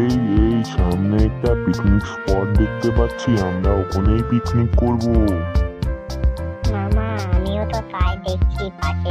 এই এই সামনে একটা পিকনিক স্পট দেখতে পাচ্ছি, আমরা ওখানেই পিকনিক করব। মামা, আমিও তো তাই দেখছি, পাশে